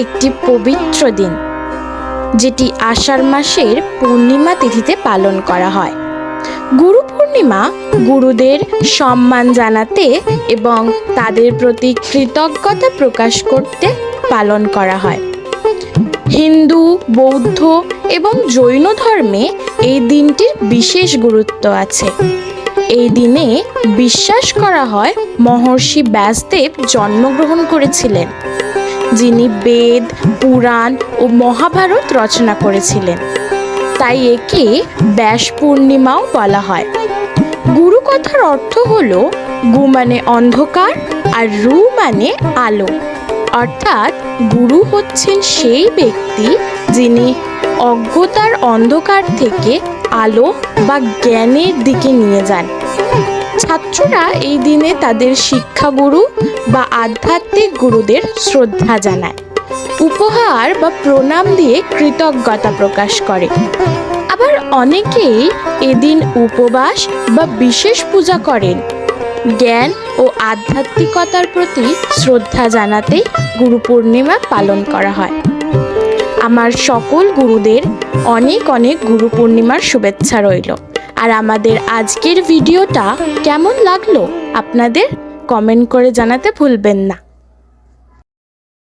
একটি পবিত্র দিন, যেটি আষাঢ় মাসের পূর্ণিমা তিথিতে পালন করা হয়। গুরু পূর্ণিমা গুরুদের সম্মান জানাতে এবং তাদের প্রতি কৃতজ্ঞতা প্রকাশ করতে পালন করা হয়। হিন্দু, বৌদ্ধ এবং জৈন ধর্মে এই দিনটির বিশেষ গুরুত্ব আছে। এই দিনে বিশ্বাস করা হয় মহর্ষি ব্যাসদেব জন্মগ্রহণ করেছিলেন, যিনি বেদ, পুরাণ ও মহাভারত রচনা করেছিলেন। তাই একে ব্যাস পূর্ণিমাও বলা হয়। গুরু কথার অর্থ হলো গু মানে অন্ধকার আর রু মানে আলো। অর্থাৎ গুরু হচ্ছেন সেই ব্যক্তি যিনি অজ্ঞতার অন্ধকার থেকে আলো বা জ্ঞানের দিকে নিয়ে যান। ছাত্ররা এই দিনে তাদের শিক্ষাগুরু বা আধ্যাত্মিক গুরুদের শ্রদ্ধা জানায়। উপহার বা প্রণাম দিয়ে কৃতজ্ঞতা প্রকাশ করে। আবার অনেকেই এদিন উপবাস বা বিশেষ পূজা করেন। জ্ঞান ও আধ্যাত্মিকতার প্রতি শ্রদ্ধা জানাতে গুরু পূর্ণিমা পালন করা হয়। আমার সকল গুরুদের অনেক অনেক গুরু পূর্ণিমার শুভেচ্ছা রইল। আর আমাদের আজকের ভিডিওটা কেমন লাগল আপনাদের কমেন্ট করে জানাতে ভুলবেন না।